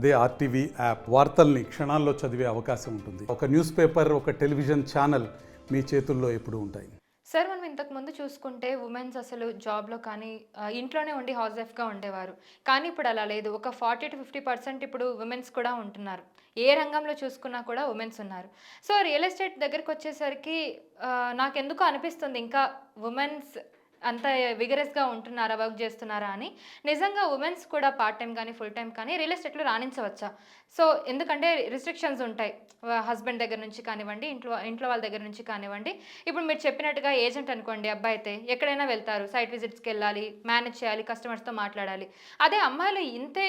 అదే RTV app వార్తల్ని క్షణాల్లో చదివే అవకాశం ఉంటుంది. ఒక న్యూస్ పేపర్ ఒక టెలివిజన్ ఛానల్ మీ చేతుల్లో ఎప్పుడు ఉంటాయి. సార్ మనం ఇంతకు ముందు చూసుకుంటే ఉమెన్స్ అసలు జాబ్లో కానీ ఇంట్లోనే ఉండి హౌస్ వైఫ్గా ఉండేవారు. కానీ ఇప్పుడు అలా లేదు. ఒక ఫార్టీ టు ఫిఫ్టీ పర్సెంట్ ఇప్పుడు ఉమెన్స్ కూడా ఉంటున్నారు. ఏ రంగంలో చూసుకున్నా కూడా ఉమెన్స్ ఉన్నారు. సో రియల్ ఎస్టేట్ దగ్గరికి వచ్చేసరికి నాకెందుకు అనిపిస్తుంది. ఇంకా ఉమెన్స్ అంత విగరస్గా ఉంటున్నారా వర్క్ చేస్తున్నారా అని. నిజంగా ఉమెన్స్ కూడా పార్ట్ టైం కానీ ఫుల్ టైం కానీ రియల్ ఎస్టేట్లో రాణించవచ్చా. సో ఎందుకంటే రిస్ట్రిక్షన్స్ ఉంటాయి. హస్బెండ్ దగ్గర నుంచి కానివ్వండి ఇంట్లో ఇంట్లో వాళ్ళ దగ్గర నుంచి కానివ్వండి. ఇప్పుడు మీరు చెప్పినట్టుగా ఏజెంట్ అనుకోండి అబ్బాయి అయితే ఎక్కడైనా వెళ్తారు. సైట్ విజిట్స్కి వెళ్ళాలి మేనేజ్ చేయాలి కస్టమర్స్తో మాట్లాడాలి. అదే అమ్మాయిలు ఇంతే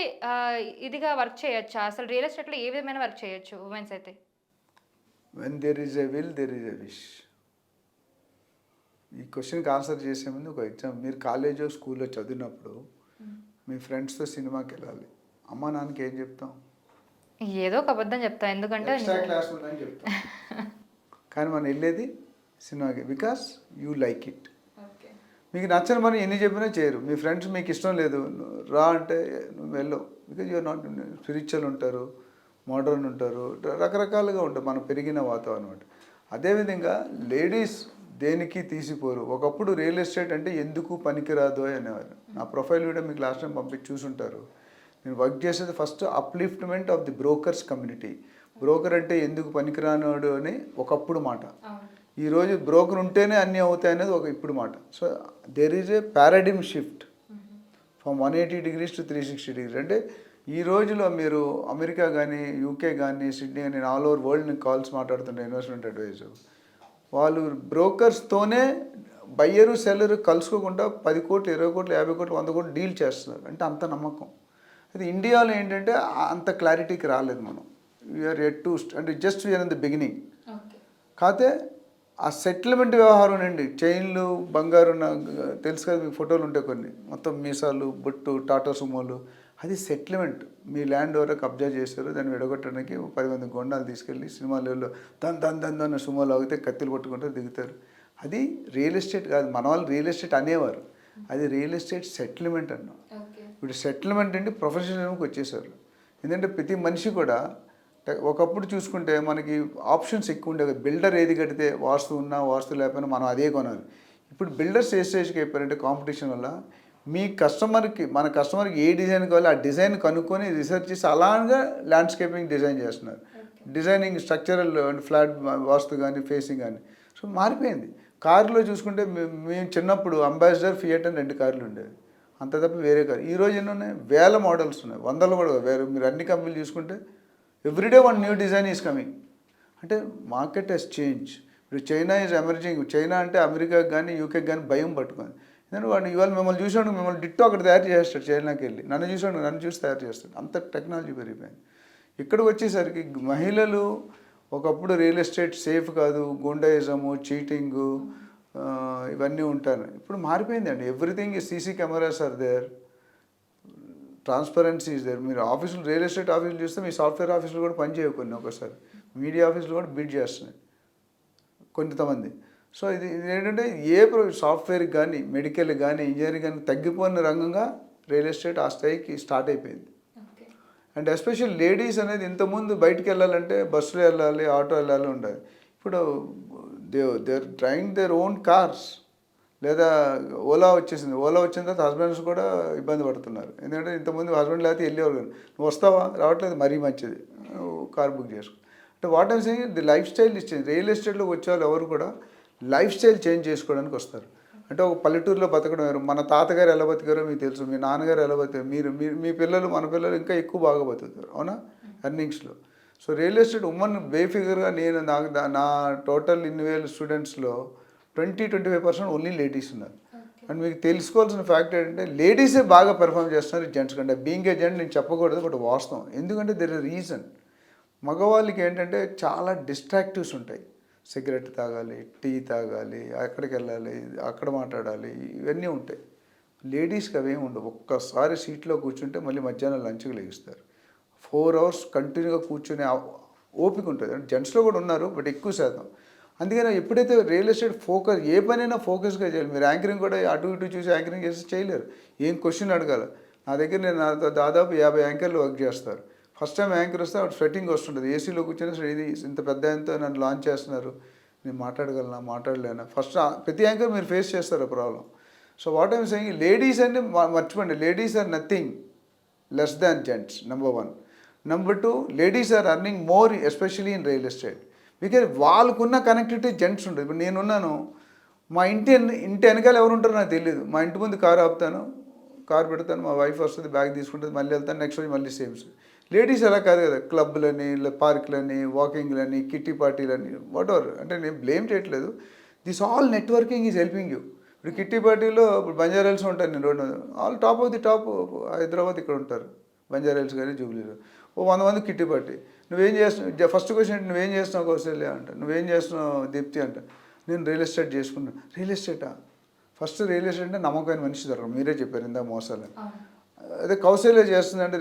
ఇదిగా వర్క్ చేయొచ్చా? అసలు రియల్ ఎస్టేట్లో ఏ విధమైన వర్క్ చేయొచ్చు ఉమెన్స్ అయితే? When there is a will there is a wish ఈ క్వశ్చన్కి ఆన్సర్ చేసే ముందు ఒక ఎగ్జామ్ మీరు కాలేజో స్కూల్లో చదివినప్పుడు మీ ఫ్రెండ్స్తో సినిమాకి వెళ్ళాలి. అమ్మ నాన్నకి ఏం చెప్తాం? ఏదో ఒక అబద్ధం చెప్తా ఎందుకంటే క్లాస్ ఉందని చెప్తాం. కానీ మనం వెళ్ళేది సినిమాకి. Because you like it. మీకు నచ్చని పని ఎన్ని చెప్పినా చేయరు. మీ ఫ్రెండ్స్ మీకు ఇష్టం లేదు నువ్వు రా అంటే నువ్వు వెళ్ళవు. బికాజ్ యూఆర్ నాట్ స్పిరిచువల్ ఉంటారు మోడర్న్ ఉంటారు రకరకాలుగా ఉంటారు మనం పెరిగిన వాతావరణం అంటే అదేవిధంగా లేడీస్ దేనికి తీసిపోరు? ఒకప్పుడు రియల్ ఎస్టేట్ అంటే ఎందుకు పనికిరాదు అనేవారు నా ప్రొఫైల్ వీడియో మీకు లాస్ట్ టైం పంపించి చూసుంటారు. నేను వర్క్ చేసేది first upliftment of the brokers community. Broker అంటే ఎందుకు పనికిరానోడు అని ఒకప్పుడు మాట. ఈరోజు బ్రోకర్ ఉంటేనే అన్నీ అవుతాయి అనేది ఒక ఇప్పుడు మాట. So there is a paradigm shift from one eighty degrees to three sixty degrees అంటే ఈ రోజులో మీరు అమెరికా కానీ యూకే కానీ సిడ్నీ కానీ ఆల్ ఓవర్ వరల్డ్ కాల్స్ మాట్లాడుతుంటే ఇన్వెస్ట్మెంట్ అడ్వైజర్ వాళ్ళు బ్రోకర్స్తోనే బయ్యరు సెల్లరు కలుసుకోకుండా పది కోట్లు ఇరవై కోట్లు యాభై కోట్లు వంద కోట్లు డీల్ చేస్తున్నారు. అంటే అంత నమ్మకం. అది ఇండియాలో ఏంటంటే అంత క్లారిటీకి రాలేదు మనం. వీఆర్ ఎట్ టు అంటే just we're in the beginning కాకపోతే ఆ సెటిల్మెంట్ వ్యవహారం అండి చైన్లు బంగారు తెలుసు కదా మీకు ఫోటోలు ఉంటాయి కొన్ని. మొత్తం మీసాలు బొట్టు టాటా సుమోలు అది సెటిల్మెంట్. మీ ల్యాండ్ ఎవరో కబ్జా చేశారు దాన్ని విడగొట్టడానికి పది మంది గొండాలు తీసుకెళ్ళి సినిమాలలో దన్ దన్ దన్ దన్ సుమోలు ఆగితే కత్తిలు పట్టుకుంటారు దిగుతారు. అది రియల్ ఎస్టేట్ కాదు మన వాళ్ళు రియల్ ఎస్టేట్ అనేవారు. అది రియల్ ఎస్టేట్ సెటిల్మెంట్ అన్నాం. ఇప్పుడు సెటిల్మెంట్ అంటే ప్రొఫెషనల్కి వచ్చేసారు. ఎందుకంటే ప్రతి మనిషి కూడా ఒకప్పుడు చూసుకుంటే మనకి ఆప్షన్స్ ఎక్కువ ఉండేవి. బిల్డర్ ఏది కడితే వాస్తు ఉన్నా వాస్తు లేకపోయినా మనం అదే కొనాలి. ఇప్పుడు బిల్డర్స్ ఏ స్టేజ్కి అయిపోయారంటే కాంపిటీషన్ వల్ల మీ కస్టమర్కి మన కస్టమర్కి ఏ డిజైన్ కావాలో ఆ డిజైన్ కనుక్కొని రీసెర్చ్ చేసి అలాగా ల్యాండ్స్కేపింగ్ డిజైన్ చేస్తున్నారు. డిజైనింగ్ స్ట్రక్చరల్ అండ్ ఫ్లాట్ వాస్తు కానీ ఫేసింగ్ కానీ సో మారిపోయింది. కారులో చూసుకుంటే మేము చిన్నప్పుడు అంబాసిడర్ ఫియట్ అని రెండు కార్లు ఉండేవి. అంత తప్ప వేరే కారు ఈ రోజు ఎన్ని ఉన్నాయి? వేల మోడల్స్ ఉన్నాయి. వందలు కూడా వేరే మీరు అన్ని కంపెనీలు చూసుకుంటే everyday one new design is coming. అంటే మార్కెట్ హెస్ చేంజ్. ఇప్పుడు చైనా ఈజ్ ఎమర్జింగ్. చైనా అంటే అమెరికాకి కానీ యూకేకి కానీ భయం పట్టుకుంది. ఎందుకంటే వాడు ఇవాళ మిమ్మల్ని చూసాడు మిమ్మల్ని డిట్టో అక్కడ తయారు చేస్తాడు చైనాకి వెళ్ళి. నన్ను చూసాడు నన్ను చూసి తయారు చేస్తాడు. అంత టెక్నాలజీ పెరిగిపోయింది. ఇక్కడికి వచ్చేసరికి మహిళలు ఒకప్పుడు రియల్ ఎస్టేట్ సేఫ్ కాదు గుండాయిజము చీటింగు ఇవన్నీ ఉంటాను ఇప్పుడు మారిపోయింది అండి everything CC cameras are there. Transparency is there. మీరు ఆఫీసులు రియల్ ఎస్టేట్ ఆఫీసులు చూస్తే మీ సాఫ్ట్వేర్ ఆఫీసులు కూడా పనిచేయవు కొన్ని ఒకసారి. మీడియా ఆఫీసులు కూడా బీట్ చేస్తున్నాయి. కొంతమంది. సో ఇది ఏంటంటే ఏ ప్రో సాఫ్ట్వేర్కి కానీ మెడికల్ కానీ ఇంజనీరింగ్ కానీ తగ్గిపోయిన రంగంగా రియల్ ఎస్టేట్ ఆ స్థాయికి స్టార్ట్ అయిపోయింది. అండ్ ఎస్పెషల్ లేడీస్ అనేది ఇంతకుముందు బయటికి వెళ్ళాలంటే బస్సులో వెళ్ళాలి ఆటో వెళ్ళాలి ఉండాలి ఇప్పుడు they they're driving their own cars లేదా ఓలా వచ్చేసింది. ఓలా వచ్చిన తర్వాత హస్బెండ్స్ కూడా ఇబ్బంది పడుతున్నారు. ఎందుకంటే ఇంతకుముందు హస్బెండ్ లేకపోతే వెళ్ళేవారు. నువ్వు వస్తావా? రావట్లేదు మరీ మంచిది. కార్ బుక్ చేసుకో. అంటే what I'm saying the life style is change. Real ఎస్టేట్లోకి వచ్చే వాళ్ళు ఎవరు కూడా లైఫ్ స్టైల్ చేంజ్ చేసుకోవడానికి వస్తారు. అంటే ఒక పల్లెటూరులో బతకడం వేరు మన తాతగారు ఎలా బతికారో మీకు తెలుసు మీ నాన్నగారు ఎలా బతికారు మీరు మీ మీ పిల్లలు మన పిల్లలు ఇంకా ఎక్కువ బాగా బతుకుతారు అవునా? ఎర్నింగ్స్లో. సో రియల్ ఎస్టేట్ ఉమ్మన్ బేఫిగర్గా నేను నాకు నా టోటల్ ఇన్ని వేల స్టూడెంట్స్లో twenty twenty five percent only ladies ఉన్నారు. అండ్ మీకు తెలుసుకోవాల్సిన ఫ్యాక్ట్ ఏంటంటే లేడీసే బాగా పెర్ఫామ్ చేస్తున్నారు జెంట్స్ కంటే. బీయింగ్ ఏ జెంట్ నేను చెప్పకూడదు బట్ వాస్తవం. ఎందుకంటే దెర్ ఇస్ రీజన్ మగవాళ్ళకి ఏంటంటే చాలా డిస్ట్రాక్టివ్స్ ఉంటాయి. సిగరెట్ తాగాలి టీ తాగాలి అక్కడికి వెళ్ళాలి అక్కడ మాట్లాడాలి ఇవన్నీ ఉంటాయి. లేడీస్కి అవేమి ఉండవు. ఒక్కసారి సీట్లో కూర్చుంటే మళ్ళీ మధ్యాహ్నం లంచ్కి లేగిస్తారు. ఫోర్ అవర్స్ కంటిన్యూగా కూర్చునే ఓపిక ఉంటుంది. అంటే జెంట్స్లో కూడా ఉన్నారు బట్ ఎక్కువ శాతం. అందుకని ఎప్పుడైతే రియల్ ఎస్టేట్ ఫోకస్ ఏ పనైనా ఫోకస్గా చేయాలి. మీరు యాంకరింగ్ కూడా అటు ఇటు చూసి యాంకరింగ్ చేసి చేయలేరు. ఏం క్వశ్చన్ అడగాలి? నా దగ్గర నేను నాతో దాదాపు యాభై యాంకర్లు వర్క్ చేస్తారు. ఫస్ట్ టైం యాంకర్ వస్తే ఆవిడ స్వెట్టింగ్ వస్తుంటుంది. ఏసీలో కూర్చొని అసలు ఇది ఇంత పెద్ద ఆయనతో నన్ను లాంచ్ చేస్తున్నారు. నేను మాట్లాడగలనా? మాట్లాడలేనా? ఫస్ట్ ప్రతి యాంకర్ మీరు ఫేస్ చేస్తారు ఆ problem. So what I'm saying ladies అంటే మర్చిపోండి. Ladies are nothing less than gents number one. Number two ladies are earning more especially in real estate. Because వాళ్ళకున్న కనెక్టివిటీ జెంట్స్ ఉంటుంది ఇప్పుడు నేనున్నాను. మా ఇంటి ఇంటి వెనకాల ఎవరు ఉంటారో నాకు తెలియదు మా ఇంటి ముందు కారు ఆపుతాను కారు పెడతాను మా వైఫ్ వస్తుంది బ్యాగ్ తీసుకుంటుంది మళ్ళీ వెళ్తాను నెక్స్ట్ రోజు మళ్ళీ సేమ్స్ లేడీస్ అలా కాదు కదా క్లబ్లని పార్కులని వాకింగ్లని కిట్టి పార్టీలని వాట్ ఎవర్ అంటే నేను బ్లేమ్ చేయట్లేదు. This all networking is helping you ఇప్పుడు కిట్టి పార్టీలో ఇప్పుడు బంజారాల్స్ ఉంటాను నేను road all top of the top Hyderabad ఇక్కడ ఉంటారు. బంజారాల్స్ కానీ జూబ్లీలో. ఓ వంద మంది కిట్టి పార్టీ. నువ్వేం చేస్తున్నావు? ఫస్ట్ క్వశ్చన్ ఏంటి? నువ్వేం చేస్తున్నావు కౌశల్య అంట. నువ్వేం చేస్తున్నావు దీప్తి అంట. నేను రియల్ ఎస్టేట్ చేసుకున్నాను రియల్ ఎస్టేటా ఫస్ట్ రియల్ ఎస్టేట్ అంటే నమ్మకమైన మనిషి దొరకదు మీరే చెప్పారు ఇందా మోసాలని. అదే కౌశల్య చేస్తుంది అంటే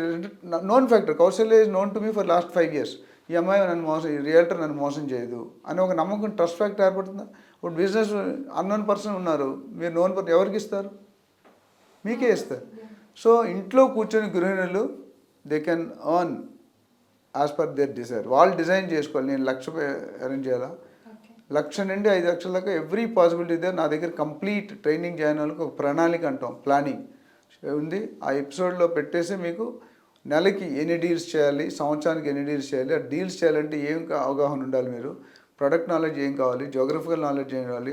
known factor Kausalya is known to me for last five years ఈ అమ్మాయి నన్ను మోసం ఈ రియల్టర్ నన్ను మోసం చేయదు అని ఒక నమ్మకం ట్రస్ట్ ఫ్యాక్టర్ ఏర్పడుతుందా? ఇప్పుడు బిజినెస్ అన్నోన్ పర్సన్ ఉన్నారు. మీరు నోన్ పర్సన్ ఎవరికి ఇస్తారు? మీకే ఇస్తారు. సో ఇంట్లో కూర్చొని గృహిణులు they can earn as per their desire వాళ్ళు డిజైన్ చేసుకోవాలి. నేను లక్ష అరేంజ్ చేయాలా? లక్ష నుండి ఐదు లక్షల దాకా ఎవ్రీ పాసిబిలిటీ నా దగ్గర కంప్లీట్ ట్రైనింగ్ వాళ్ళకి ఒక ప్రణాళిక అంటాం. ప్లానింగ్ ఉంది? ఆ ఎపిసోడ్లో పెట్టేసి మీకు నెలకి ఎన్ని డీల్స్ చేయాలి సంవత్సరానికి ఎన్ని డీల్స్ చేయాలి ఆ డీల్స్ చేయాలంటే ఏం అవగాహన ఉండాలి మీరు? ప్రొడక్ట్ నాలెడ్జ్ ఏం కావాలి? జోగ్రఫికల్ నాలెడ్జ్ ఏం కావాలి?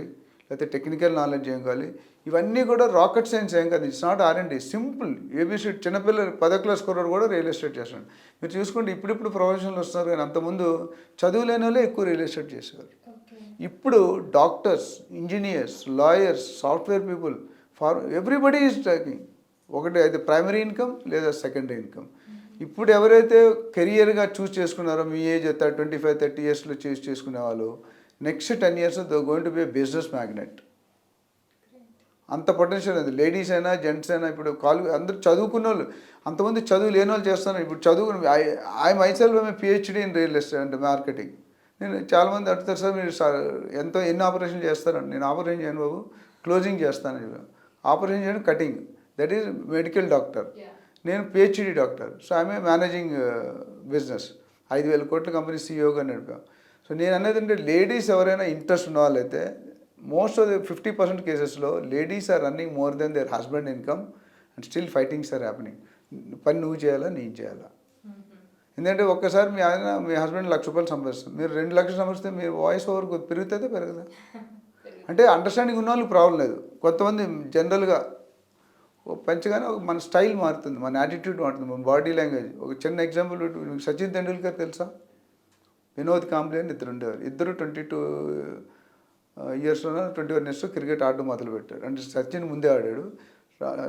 లేకపోతే టెక్నికల్ నాలెడ్జ్ ఏం కావాలి? ఇవన్నీ కూడా రాకెట్ సైన్స్ ఏం కాదు. It's not R and simple. A B C చిన్నపిల్లలు పదో క్లాస్ కుర్రాడు కూడా రియల్ ఎస్టేట్ చేస్తాడు మీరు చూసుకుంటే ఇప్పుడిప్పుడు ప్రొఫెషనల్ వస్తున్నారు కానీ అంతకుముందు చదువు లేని వాళ్ళే ఎక్కువ రియల్ ఎస్టేట్ చేసేవారు. ఇప్పుడు doctors engineers lawyers software people for everybody is talking ఒకటి అయితే ప్రైమరీ ఇన్కమ్ లేదా సెకండరీ ఇన్కమ్ ఇప్పుడు ఎవరైతే కెరియర్గా చూస్ చేసుకున్నారో మీ ఏజ్ ట్వంటీ ఫైవ్ థర్టీ ఇయర్స్లో చూస్ చేసుకునే వాళ్ళు next ten years though going to be business magnet అంత పొటెన్షియల్ ఉంది. లేడీస్ అయినా జెంట్స్ అయినా ఇప్పుడు కాలు అందరూ చదువుకున్న వాళ్ళు అంతమంది చదువు లేని వాళ్ళు చేస్తున్నారు. ఇప్పుడు చదువు I myself I PhD in real estate అంటే మార్కెటింగ్ నేను చాలామంది అడుగుతారు సార్ మీరు సార్ ఎంతో ఎన్ని ఆపరేషన్ చేస్తారండి నేను ఆపరేషన్ చేయను బాబు క్లోజింగ్ చేస్తాను. ఆపరేషన్ చేయడం cutting that is medical doctor. నేను PhD doctor. So I'm managing business. ఐదు వేల కోట్ల కంపెనీ సీఈఓగా నడిపాం సో నేను అనేది అంటే లేడీస్ ఎవరైనా ఇంట్రెస్ట్ ఉన్న వాళ్ళైతే most of the fifty percent కేసెస్లో ladies are running more than their husband income and still fightings are happening పని నువ్వు చేయాలా నేను చేయాలా? ఎందుకంటే ఒక్కసారి మీ ఆయన మీ హస్బెండ్ లక్ష రూపాయలు సంపాదిస్తారు. మీరు రెండు లక్షలు సంపాదిస్తే మీ వాయిస్ ఓవర్ పెరుగుతుందా పెరగదా? అంటే అండర్స్టాండింగ్ ఉన్న వాళ్ళకి ప్రాబ్లం లేదు. కొంతమంది జనరల్గా పెంచగానే ఒక మన స్టైల్ మారుతుంది మన యాటిట్యూడ్ మారుతుంది మన బాడీ లాంగ్వేజ్ ఒక చిన్న ఎగ్జాంపుల్ సచిన్ తెండూల్కర్ తెలుసా? వినోద్ కాంబ్లే అని ఇద్దరు ఉండేవారు ఇద్దరు ట్వంటీ టూ ఇయర్స్లో ట్వంటీ వన్ ఇయర్స్ క్రికెట్ ఆడడం మొదలుపెట్టారు. అంటే సచిన్ ముందే ఆడాడు.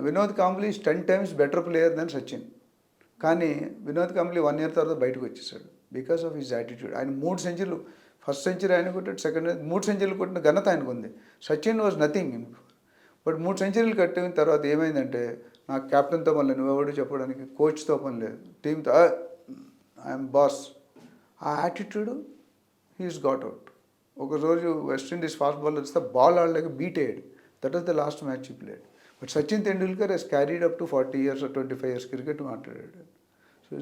Vinod Kambli ten times better player than Sachin. కానీ వినోద్ కాంబ్లీ వన్ ఇయర్ తర్వాత బయటకు వచ్చేసాడు బికాస్ ఆఫ్ హిస్ యాటిట్యూడ్ ఆయన మూడు సెంచరీలు ఫస్ట్ సెంచరీ ఆయన కొట్టాడు సెకండ్ మూడు సెంచరీలు కొట్టిన ఘనత ఆయనకు ఉంది సచిన్ వాజ్ నథింగ్ బట్ మూడు సెంచరీలు కట్టిన తర్వాత ఏమైందంటే నాకు కెప్టెన్తో పని లేదు నువ్వెవడు చెప్పడానికి కోచ్తో పని లేదు. టీంతో ఐఎమ్ బాస్. ఆ యాటిట్యూడ్ హీస్ గాట్ అవుట్. ఒక రోజు వెస్టిండీస్ ఫాస్ట్ బాల్ వస్తే బాల్ ఆడలేక బీట్ అయ్యాడు. That was the last match played. But Sachin Tendulkar has carried up to forty years twenty five years cricket మాట్లాడాడు. సో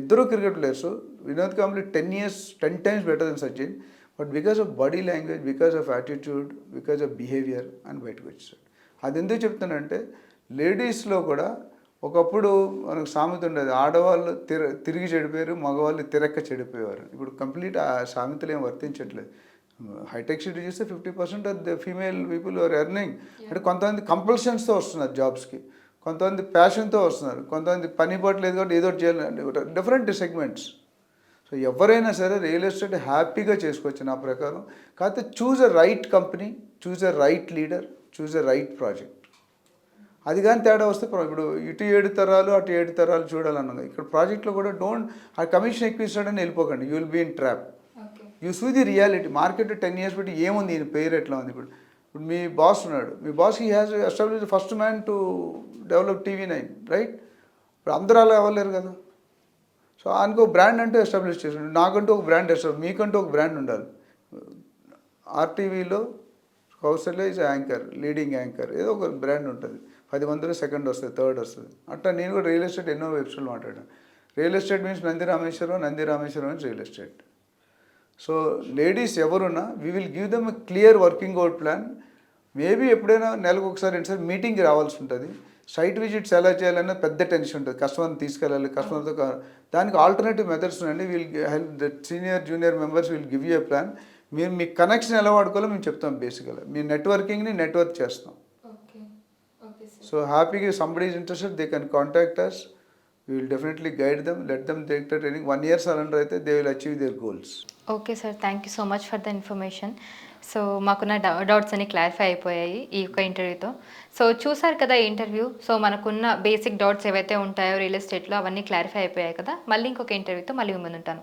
ఇద్దరు cricket players Vinod Kambli ten years ten times better than Sachin. But because of body language because of attitude because of behaviour అని బయటకు వచ్చేసాడు. అది ఎందుకు చెప్తానంటే లేడీస్లో కూడా ఒకప్పుడు మనకు సామెత ఉండేది ఆడవాళ్ళు తిర తిరిగి చెడిపోయారు మగవాళ్ళు తిరక్క చెడిపోయేవారు. ఇప్పుడు కంప్లీట్ ఆ సామెతలు ఏం వర్తించట్లేదు. హైటెక్ సిటీ చూస్తే fifty percent of the female people are earning. అంటే కొంతమంది కంపల్షన్స్తో వస్తున్నారు జాబ్స్కి కొంతమంది ప్యాషన్తో వస్తున్నారు కొంతమంది పని పట్టలేదు కాబట్టి ఏదో ఒకటి చేయాలి డిఫరెంట్ సెగ్మెంట్స్. సో ఎవరైనా సరే రియల్ ఎస్టేట్ హ్యాపీగా చేసుకోవచ్చు నా ప్రకారం. కాకపోతే choose a right company choose a right leader. Choose a right project. అది కానీ తేడా వస్తే ఇప్పుడు ఇటు ఏడు తరాలు అటు ఏడు తరాలు చూడాలన్నది ఇక్కడ ప్రాజెక్ట్లో కూడా డోంట్ ఆ కమిషన్ ఎక్కువ ఇస్తాడని వెళ్ళిపోకండి. You will be in trap you see the reality market ten years పెట్టి ఏముంది? ఈయన పేరు ఎట్లా ఉంది? ఇప్పుడు ఇప్పుడు మీ బాస్ ఉన్నాడు. మీ boss he has establish first man to develop TV nine right ఇప్పుడు అందరూ అలా అవ్వలేరు కదా. సో ఆయనకు ఒక బ్రాండ్ అంటూ ఎస్టాబ్లిష్ చేసాడు నాకంటూ ఒక బ్రాండ్ ఎస్టాబ్లిష్ మీకంటూ ఒక బ్రాండ్ ఉండాలి. ఆర్టీవీలో Kausalya is anchor leading anchor ఏదో ఒక బ్రాండ్ ఉంటుంది. పది మందిలో సెకండ్ వస్తుంది థర్డ్ వస్తుంది. అట్లా నేను కూడా రియల్ ఎస్టేట్ ఎన్నో వెబ్సైట్లు మాట్లాడాను. Real estate means Nandi Rameswaram Nandi Rameswaram means real estate so ladies ఎవరున్నా we will give them clear working out plan maybe ఎప్పుడైనా నెలకు ఒకసారి రెండుసారి మీటింగ్కి రావాల్సి ఉంటుంది. సైట్ విజిట్స్ ఎలా చేయాలన్న పెద్ద టెన్షన్ ఉంటుంది. కస్టమర్ని తీసుకెళ్ళాలి కస్టమర్తో దానికి ఆల్టర్నేటివ్ మెథడ్స్ ఉన్నాయండి. Will help the senior junior members will give you a plan మీరు మీ కనెక్షన్ ఎలా వాడుకోవాలో మేము చెప్తాం బేసికల్గా మీ నెట్వర్కింగ్ని నెట్వర్క్ చేస్తాం. ఓకే ఓకే సార్ సో హ్యాపీగా somebody is interested they can contact us we will definitely guide them let them take the training one year surrender అయితే they will achieve their goals okay sir thank you so much for the information so మాకున్న డౌ- doubts అన్ని clarify అయిపోయాయి ఈ యొక్క ఇంటర్వ్యూతో so చూసారు కదా ఈ ఇంటర్వ్యూ సో మనకున్న బేసిక్ డౌట్స్ ఏవైతే ఉంటాయో రియల్ ఎస్టేట్లో అవన్నీ క్లారిఫై అయిపోయాయి కదా? మళ్ళీ ఇంకొక ఇంటర్వ్యూతో మళ్ళీ ఉంటాను.